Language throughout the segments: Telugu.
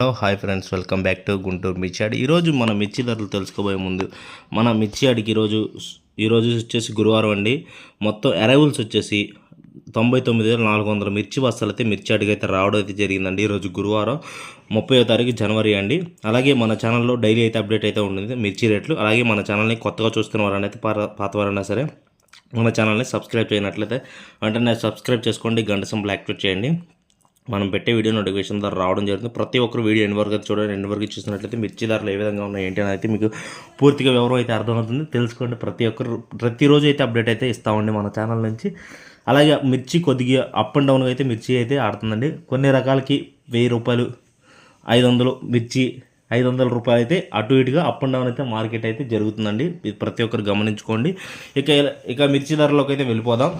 Hello hi friends welcome back to Guntur మిర్చియాడ్ ఈరోజు మన మిర్చి ధరలు తెలుసుకోబోయే ముందు మన మిర్చియాడికి ఈరోజు ఈరోజు వచ్చేసి గురువారం అండి. మొత్తం అరైవల్స్ వచ్చేసి తొంభై తొమ్మిది వేల నాలుగు వందల మిర్చి బస్తాలు అయితే మిర్చి యాడ్కి అయితే రావడం అయితే జరిగిందండి ఈరోజు గురువారం ముప్పై తారీఖు జనవరి అండి. అలాగే మన ఛానల్లో డైలీ అయితే అప్డేట్ అయితే ఉంటుంది మిర్చి రేట్లు. అలాగే మన ఛానల్ని కొత్తగా చూస్తున్న వారైనా అయితే పాత పాతవారైనా సరే మన ఛానల్ని సబ్స్క్రైబ్ చేయనట్లయితే వెంటనే సబ్స్క్రైబ్ చేసుకోండి గంట సింబల్ యాక్టివేట్ చేయండి. మనం పెట్టే వీడియో నోటిఫికేషన్ ద్వారా రావడం జరుగుతుంది. ప్రతి ఒక్కరు వీడియో ఎన్ని వరకు చూడండి. ఎన్ని వరకు చూసినట్లయితే మిర్చి ధరలు ఏ విధంగా ఉన్నాయి ఏంటి అని అయితే మీకు పూర్తిగా వివరం అయితే అర్థమవుతుంది. తెలుసుకోండి. ప్రతి ఒక్కరు ప్రతిరోజు అయితే అప్డేట్ అయితే ఇస్తామండి మన ఛానల్ నుంచి. అలాగే మిర్చి కొద్దిగా అప్ అండ్ డౌన్ అయితే మిర్చి అయితే ఆడుతుందండి. కొన్ని రకాలకి వెయ్యి రూపాయలు ఐదు వందలు మిర్చి ఐదు వందల రూపాయలు అయితే అటు ఇటుగా అప్ అండ్ డౌన్ అయితే మార్కెట్ అయితే జరుగుతుందండి. ప్రతి ఒక్కరు గమనించుకోండి. ఇక ఇక మిర్చి ధరలోకి అయితే వెళ్ళిపోదాం.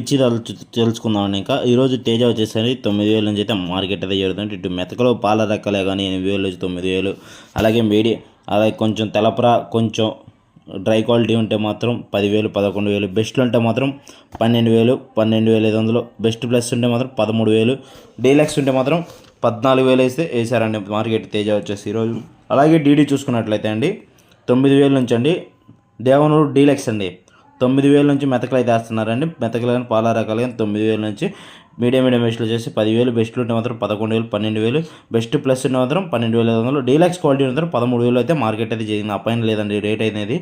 ఇచ్చి తెలుసుకుందామని ఇంకా. ఈరోజు తేజ వచ్చేసరికి తొమ్మిది వేల నుంచి అయితే మార్కెట్ అయితే జరుగుతుంది ఇటు మెతకలో పాల రకాలే కానీ ఎనిమిది వేలు నుంచి తొమ్మిది వేలు. అలాగే మీడి అలాగే కొంచెం తెలపర కొంచెం డ్రై క్వాలిటీ ఉంటే మాత్రం పదివేలు పదకొండు వేలు. బెస్ట్లు ఉంటే మాత్రం పన్నెండు వేలు పన్నెండు వేల ఐదు వందలు. బెస్ట్ ప్లస్ ఉంటే మాత్రం పదమూడు వేలు. డీలక్స్ ఉంటే మాత్రం పద్నాలుగు వేలు వేస్తే వేసారండి మార్కెట్ తేజ వచ్చేసి ఈరోజు అలాగే డీడీ చూసుకున్నట్లయితే అండి తొమ్మిది వేలు నుంచి అండి దేవనూరు డీలక్స్ అండి. తొమ్మిది వేల నుంచి మెతకలు అయితే వేస్తున్నారండి. మెతకలు కానీ పాల రకాలు కానీ తొమ్మిది వేల నుంచి మీడియం మీడియం బెస్ట్లు వచ్చేసి పదివేలు బెస్ట్లు ఉంటే మాత్రం పదకొండు వేలు పన్నెండు వేలు. బెస్ట్ ప్లస్ ఉంటే మాత్రం పన్నెండు వేల ఐదు వందలు. డీలాక్స్ క్వాలిటీ మాత్రం పదమూడు వేలు అయితే మార్కెట్ అయితే జరిగింది. ఆ పైన లేదండి రేట్ అనేది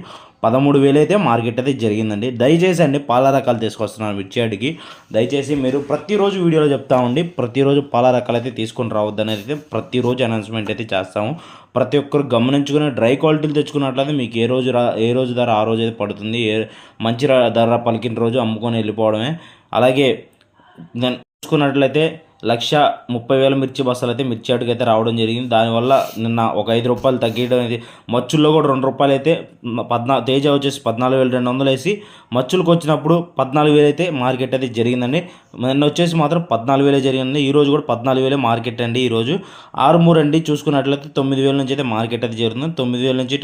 పదమూడు వేలు అయితే మార్కెట్ అయితే జరిగిందండి. దయచేసి అండి పాల రకాలు తీసుకొస్తున్నాను మిర్చియాడికి. దయచేసి మీరు ప్రతిరోజు వీడియోలో చెప్తా ఉండి ప్రతిరోజు పాల రకాలు అయితే తీసుకొని రావద్దు అనేది అయితే ప్రతిరోజు అనౌన్స్మెంట్ అయితే చేస్తాము. ప్రతి ఒక్కరు గమనించుకుని డ్రై క్వాలిటీలు తెచ్చుకున్నట్లయితే మీకు ఏ రోజు రా ఏ రోజు ధర ఆ రోజు అయితే పడుతుంది. ఏ మంచి ధర పలికిన రోజు అమ్ముకొని వెళ్ళిపోవడమే. అలాగే దాన్ని చూసుకున్నట్లయితే లక్ష ముప్పై వేల మిర్చి బస్సులు అయితే మిర్చి అటుకు అయితే రావడం జరిగింది. దానివల్ల నిన్న ఒక ఐదు రూపాయలు తగ్గించడం అనేది మచ్చుల్లో కూడా రెండు రూపాయలు అయితే పద్నా తేజ వచ్చేసి పద్నాలుగు వేల రెండు వందలు వేసి మచ్చులకు వచ్చినప్పుడు పద్నాలుగు వేలు అయితే మార్కెట్ అయితే జరిగిందండి. నిన్న వచ్చేసి మాత్రం పద్నాలుగు వేలే జరిగింది ఈరోజు కూడా పద్నాలుగు వేలే మార్కెట్ అండి ఈరోజు ఆరుమూరు అండి చూసుకున్నట్లయితే తొమ్మిది వేల నుంచి అయితే మార్కెట్ అయితే జరుగుతుంది తొమ్మిది వేల నుంచి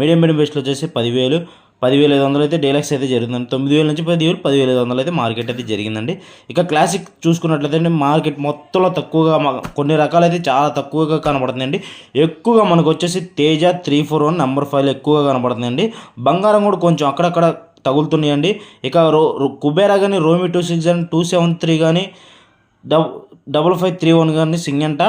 మీడియం మీడియం బెస్ట్లు వచ్చేసి పదివేలు పదివేల ఐదు వందలు అయితే డీలక్స్ అయితే జరుగుతుంది తొమ్మిది వేల నుంచి పదివేలు పదివేల ఐదు వందలు అయితే మార్కెట్ అయితే జరిగిందండి. ఇక క్లాసిక్ చూసుకున్నట్లయితే మార్కెట్ మొత్తంలో తక్కువగా మ- కొన్ని రకాలైతే చాలా తక్కువగా కనబడుతుందండి. ఎక్కువగా మనకు వచ్చేసి Teja three four one number five ఎక్కువగా కనబడుతుందండి. బంగారం కూడా కొంచెం అక్కడక్కడ తగులుతున్నాయండి. ఇక రో రో- కుబేరా కానీ Romi two six and two seven three కానీ డబ్ డబల్ ఫైవ్ త్రీ వన్ కానీ సింగంట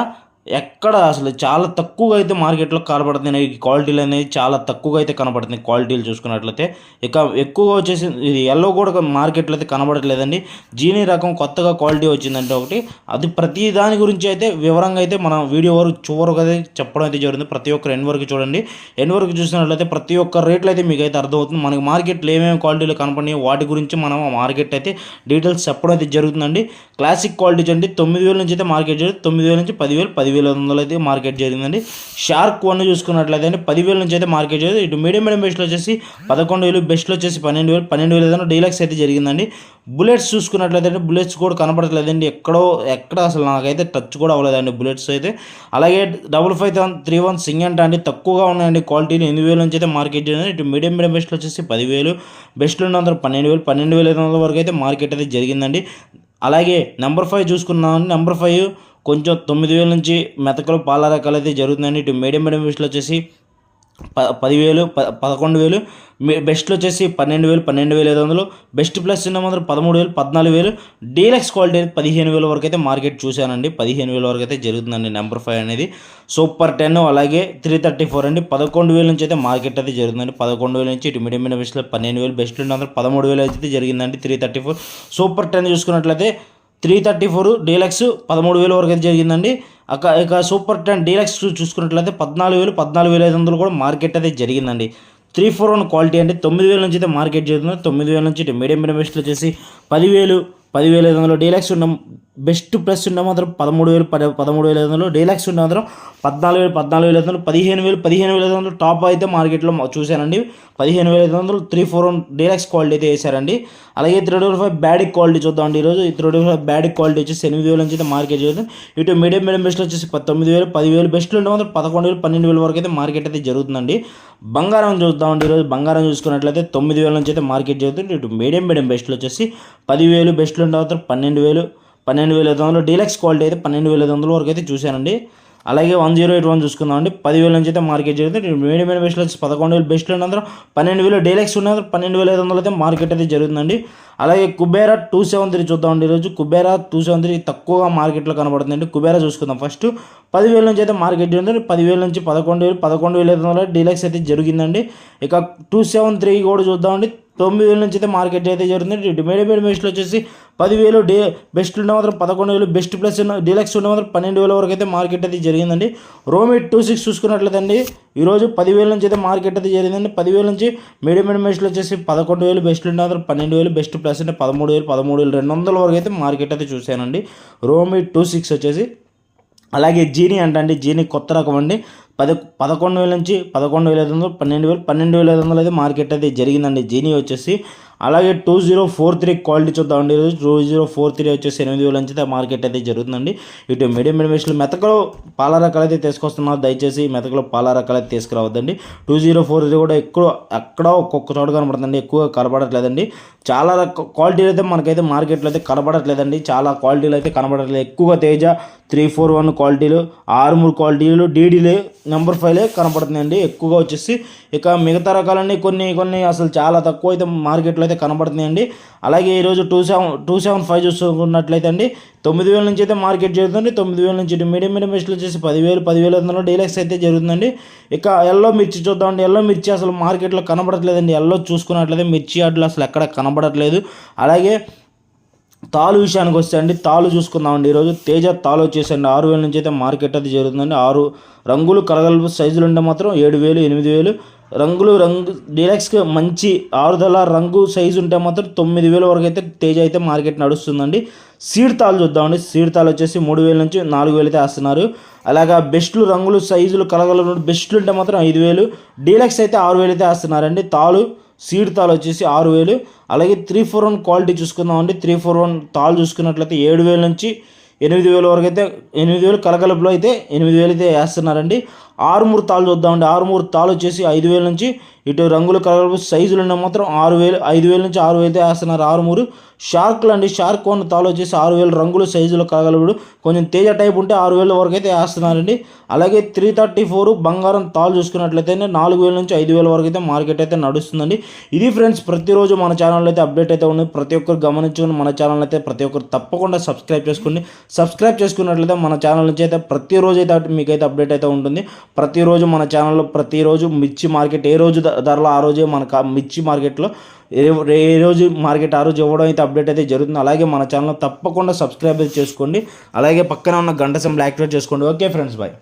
ఎక్కడ అసలు చాలా తక్కువగా అయితే మార్కెట్లో కనబడుతున్నాయి ఈ క్వాలిటీలు అనేది చాలా తక్కువగా అయితే కనబడుతున్నాయి క్వాలిటీలు చూసుకున్నట్లయితే. ఇక ఎక్కువగా వచ్చేసి ఇది ఎల్లో కూడా మార్కెట్లో అయితే కనబడట్లేదండి. జీనీ రకం కొత్తగా క్వాలిటీ వచ్చిందంటే ఒకటి. అది ప్రతి దాని గురించి అయితే వివరంగా అయితే మనం వీడియో వరకు చివరకు అయితే చెప్పడం అయితే జరుగుతుంది ప్రతి ఒక్కరు ఎన్ వరకు చూడండి. ఎన్ వరకు చూసినట్లయితే ప్రతి ఒక్క రేట్లు అయితే మీకు అయితే అర్థమవుతుంది. మనకి మార్కెట్లో ఏమేమి క్వాలిటీలు కనపడినాయి వాటి గురించి మనం ఆ మార్కెట్ అయితే డీటెయిల్స్ చెప్పడం అయితే జరుగుతుందండి. క్లాసిక్ క్వాలిటీ అండి. తొమ్మిది వేల నుంచి అయితే మార్కెట్ జరిగింది తొమ్మిది వేల నుంచి పదివేలు పదివేల ఐదు వందలు అయితే మార్కెట్ జరిగిందండి. షార్క్ వన్ చూసుకున్నట్లయితే అండి పదివేల నుంచి అయితే మార్కెట్ జరిగింది. ఇటు మీడియం మీడియం బెస్ట్లో వచ్చేసి పదకొండు వేలు బెస్ట్లో వచ్చేసి పన్నెండు వేలు పన్నెండు వేలు ఏదైనా డీలక్స్ అయితే జరిగిందండి. బుల్లెట్స్ చూసుకున్నట్లయితే అండి బుల్లెట్స్ కూడా కనపడట్లేదండి ఎక్కడో ఎక్కడ అసలు నాకైతే టచ్ కూడా అవ్వలేదండి బుల్లెట్స్ అయితే. అలాగే double five one three one సింగంట అండి తక్కువగా ఉన్నాయండి. క్వాలిటీని ఎనిమిది వేల నుంచి అయితే మార్కెట్ జరిగింది. ఇటు మీడియం మీడియం బెస్ట్లో వచ్చేసి పదివేలు బెస్ట్లో ఉన్న పన్నెండు వేలు పన్నెండు వేల ఐదు వందల వరకు అయితే మార్కెట్ అయితే జరిగిందండి. అలాగే నెంబర్ ఫైవ్ చూసుకున్నాం నెంబర్ ఫైవ్ కొంచెం తొమ్మిది వేల నుంచి మెతకలు పాల రకాలు అయితే జరుగుతుందండి ఇటు మీడియం మీడియం బెస్ట్లో వచ్చేసి ప పదివేలు ప పదకొండు వేలు మీ బెస్ట్లో వచ్చేసి పన్నెండు వేలు పన్నెండు వేల ఐదు వందలు. బెస్ట్ ప్లస్ చిన్న మాత్రం పదమూడు వేలు పద్నాలుగు వేలు. డీలక్స్ క్వాలిటీ అయితే పదిహేను వేల వరకు అయితే మార్కెట్ చూశానండి. పదిహేను వేల వరకు అయితే జరుగుతుందండి నెంబర్ ఫైవ్ అనేది. సూపర్ టెన్ అలాగే త్రీ థర్టీ ఫోర్ అండి. పదకొండు వేల నుంచి అయితే మార్కెట్ అయితే జరుగుతుందండి. పదకొండు వేల నుంచి ఇటు మీడియం మీడియం బెస్ట్లో పన్నెండు వేలు. బెస్ట్ ఉన్న మాత్రం పదమూడు వేలు అయితే జరిగిందండి three thirty four super ten చూసుకున్నట్లయితే త్రీ థర్టీ ఫోర్ డీలక్స్ పదమూడు వేల వరకు అయితే జరిగిందండి. అక్క ఇక సూపర్ టెన్ డీలక్స్ చూసుకున్నట్లయితే పద్నాలుగు వేలు పద్నాలుగు వేల ఐదు వందలు కూడా మార్కెట్ అయితే జరిగిందండి. త్రీ ఫోర్ వన్ క్వాలిటీ అంటే తొమ్మిది వేల నుంచి అయితే మార్కెట్ జరుగుతుంది. తొమ్మిది వేల నుంచి మీడియం మీడియం వచ్చేసి పదివేలు పదివేల ఐదు వందలు డీలక్స్ ఉన్న బెస్ట్ ప్లస్ ఉన్న మాత్రం పదమూడు వేలు పద పదమూడు వేల ఐదు వందలు డీలక్స్ ఉన్న మాత్రం పద్నాలుగు వేలు పద్నాలుగు వేల ఐదు వందలు పదిహేను వేలు పదిహేను వేల ఐదు వందలు టాప్ అయితే మార్కెట్లో చూశానండి. పదిహేను వేల ఐదు వందలు three four one deluxe quality అయితే వేశారండి. అలాగే three double five Byadgi quality చూద్దామండి ఈరోజు. ఈ three double five Byadgi quality వచ్చేసి ఎనిమిది వేల నుంచి అయితే మార్కెట్ జరుగుతుంది ఇటు మీడియం మీడియం బెస్ట్లో వచ్చేసి తొమ్మిది వేలు పదివేలు బెస్ట్లో ఉంటే మాత్రం పదకొండు వేలు పన్నెండు వేల వరకు అయితే మార్కెట్ అయితే జరుగుతుందండి. బంగారం చూద్దామండి ఈరోజు. బంగారం చూసుకున్నట్లయితే తొమ్మిది వేల నుంచి అయితే మార్కెట్ జరుగుతుంది. ఇటు మీడియం మీడియం బెస్ట్లు వచ్చేసి పదివేలు బెస్ట్లు ఉంటే మాత్రం పన్నెండు వేలు పన్నెండు వేల ఐదు వందలు డీలక్స్ క్వాలిటీ అయితే పన్నెండు వేల ఐదు వందల వరకు అయితే చూశానండి. అలాగే వన్ జీరో ఎయిట్ వన్ చూసుకుందాం అండి పదివేల నుంచి అయితే మార్కెట్ జరుగుతుంది మీడియం అయిన బెస్ట్లో వచ్చి పదకొండు వేలు బెస్ట్లో ఉన్నందుకు పన్నెండు వేలు డైలెక్స్ ఉన్నందుకు పన్నెండు వేల ఐదు వందలు అయితే మార్కెట్ అయితే జరుగుతుందండి. అలాగే కుబేరా టూ సెవెన్ త్రీ చూద్దామండి. ఈరోజు కుబేరా టూ సెవెన్ త్రీ తక్కువగా మార్కెట్లో కనబడుతుందండి. కుబేరా చూసుకుందాం ఫస్ట్. పదివేల నుంచి అయితే మార్కెట్ జరుగుతుంది పదివేల నుంచి పదకొండు వేలు పదకొండు వేల ఐదు వందల డీలక్స్ అయితే జరిగిందండి. ఇక టూ సెవెన్ త్రీ కూడా చూద్దామండి. తొమ్మిది వేల నుంచి అయితే మార్కెట్ అయితే జరుగుతుంది. మీడియం మేడ్ బెస్ట్లో వచ్చేసి పదివేలు డే బెస్ట్ ఉండే మాత్రం పదకొండు వేలు బెస్ట్ ప్లస్ ఉన్న డీలక్స్ ఉండే మాత్రం పన్నెండు వేల వరకు అయితే మార్కెట్ అయితే జరిగిందండి. రోమిట్ టూ సిక్స్ చూసుకున్నట్లయితే ఈరోజు పదివేల నుంచి అయితే మార్కెట్ అయితే జరిగిందండి. పదివేల నుంచి మీడియం మీడియం బెస్ట్లో వచ్చేసి పదకొండు వేలు బెస్ట్ ఉంటే మాత్రం పన్నెండు వేలు బెస్ట్ ప్లస్ అంటే పదమూడు వేలు పదమూడు వేలు రెండు వందల వరకు అయితే మార్కెట్ అయితే చూశానండి. రోమిట్ టూ సిక్స్ వచ్చేసి అలాగే జీని అంటండి జీనీ కొత్త రకం అండి. పది పదకొండు వేల నుంచి పదకొండు వేల ఐదు వందలు పన్నెండు వేలు పన్నెండు వేల ఐదు వందలు అయితే మార్కెట్ అయితే జరిగిందండి. జీనీ వచ్చేసి అలాగే two zero four three quality చూద్దామండి ఈరోజు టూ జీరో ఫోర్ త్రీ వచ్చేసి ఎనిమిది వేల నుంచి అయితే మార్కెట్ అయితే జరుగుతుందండి. ఇటు మీడియం మీడియం మెతకలో పాల రకాలు అయితే తీసుకొస్తున్నారు. దయచేసి మెతకలో పాల రకాలు అయితే తీసుకురావద్దండి. టూ జీరో ఫోర్ త్రీ కూడా ఎక్కువ అక్కడ ఒక్కొక్క చోట కనబడుతుంది ఎక్కువ కనబడట్లేదండి. చాలా రక క్వాలిటీలు అయితే మనకైతే మార్కెట్లో అయితే కనబడట్లేదండి. చాలా క్వాలిటీలు అయితే కనబడట్లేదు. ఎక్కువగా తేజ త్రీ ఫోర్ వన్ క్వాలిటీలు ఆరు మూడు క్వాలిటీలు డీడీలే నెంబర్ ఫైవ్లే కనపడుతుందండి ఎక్కువగా వచ్చేసి ఇక మిగతా రకాలన్నీ కొన్ని కొన్ని అసలు చాలా తక్కువ అయితే మార్కెట్లో అయితే కనబడుతున్నాయండి. అలాగే ఈరోజు two seven two seven five చూసుకున్నట్లయితే అండి తొమ్మిది వేల నుంచి అయితే మార్కెట్ జరుగుతుంది తొమ్మిది వేల నుంచి మీడియం మీడియం బెస్ట్లు వచ్చేసి పదివేలు పదివేల ఐదు వందలు డీలక్స్ అయితే జరుగుతుందండి. ఇక ఎల్లో మిర్చి చూద్దామండి. ఎల్లో మిర్చి అసలు మార్కెట్లో కనబడట్లేదండి. ఎల్లో చూసుకున్నట్లయితే మిర్చి అడ్లు అసలు ఎక్కడ కనబడట్లేదు. అలాగే తాలు విషయానికి వస్తే అండి తాలు చూసుకుందామండి. ఈరోజు తేజ తాలు వచ్చేసండి. ఆరు వేల నుంచి అయితే మార్కెట్ అయితే జరుగుతుందండి. ఆరు రంగులు కలగలుపు సైజులు ఉంటే మాత్రం ఏడు వేలు ఎనిమిది వేలు రంగులు రంగు డీలక్స్కి మంచి ఆరుదల రంగు సైజు ఉంటే మాత్రం తొమ్మిది వేల వరకు అయితే తేజ అయితే మార్కెట్ నడుస్తుందండి. సీడ్ తాలు చూద్దామండి. సీడ్ తాలు వచ్చేసి మూడు వేల నుంచి నాలుగు వేలు అయితే వేస్తున్నారు. అలాగా బెస్ట్లు రంగులు సైజులు కలగల బెస్ట్లు ఉంటే మాత్రం ఐదు వేలు. డీలక్స్ అయితే ఆరు వేలు అయితే వేస్తున్నారండి. తాలు సీడ్ తాలు వచ్చేసి ఆరు వేలు. అలాగే త్రీ ఫోర్ వన్ క్వాలిటీ చూసుకుందామండి. త్రీ ఫోర్ వన్ తాలు చూసుకున్నట్లయితే ఏడు వేల నుంచి ఎనిమిది వేల వరకు అయితే ఎనిమిది వేలు కలకలుపులో అయితే ఎనిమిది వేలు అయితే వేస్తున్నారండి. ఆరుమూరు తాళ్ళు చూద్దామండి. ఆరుమూరు తాళ్ళు వచ్చేసి ఐదు వేల నుంచి ఇటు రంగులు కలగలుపు సైజులు ఉన్న మాత్రం ఆరు వేలు ఐదు వేల నుంచి ఆరు వేలు అయితే వేస్తున్నారు ఆరుమూరు. షార్క్లు అండి. షార్క్ వన్ తాళ్ళు వచ్చేసి ఆరు వేలు రంగులు సైజులు కలగలుపుడు కొంచెం తేజ టైప్ ఉంటే ఆరు వేల వరకు అయితే వేస్తున్నారండి. అలాగే త్రీ థర్టీ ఫోర్ బంగారం తాళ్ళు చూసుకున్నట్లయితే నాలుగు వేల నుంచి ఐదు వేల వరకు అయితే మార్కెట్ అయితే నడుస్తుందండి. ఇది ఫ్రెండ్స్ ప్రతిరోజు మన ఛానల్లో అయితే అప్డేట్ అయితే ఉంది. ప్రతి ఒక్కరు గమనించుకుని మన ఛానల్ అయితే ప్రతి ఒక్కరు తప్పకుండా సబ్స్క్రైబ్ చేసుకోండి సబ్స్క్రైబ్ చేసుకున్నట్లయితే మన ఛానల్ నుంచి అయితే ప్రతిరోజు అయితే మీకైతే అప్డేట్ అయితే ఉంటుంది. ప్రతిరోజు మన ఛానల్లో ప్రతిరోజు మిర్చి మార్కెట్ ఏ రోజు ధరలో ఆ రోజే మన మిర్చి మార్కెట్లో ఏ ఏ రోజు మార్కెట్ ఆ రోజు ఇవ్వడం అయితే అప్డేట్ అయితే జరుగుతుంది అలాగే మన ఛానల్ తప్పకుండా సబ్స్క్రైబ్ చేసుకోండి. అలాగే పక్కన ఉన్న గంట సింబల్ యాక్టివేట్ చేసుకోండి. Okay friends bye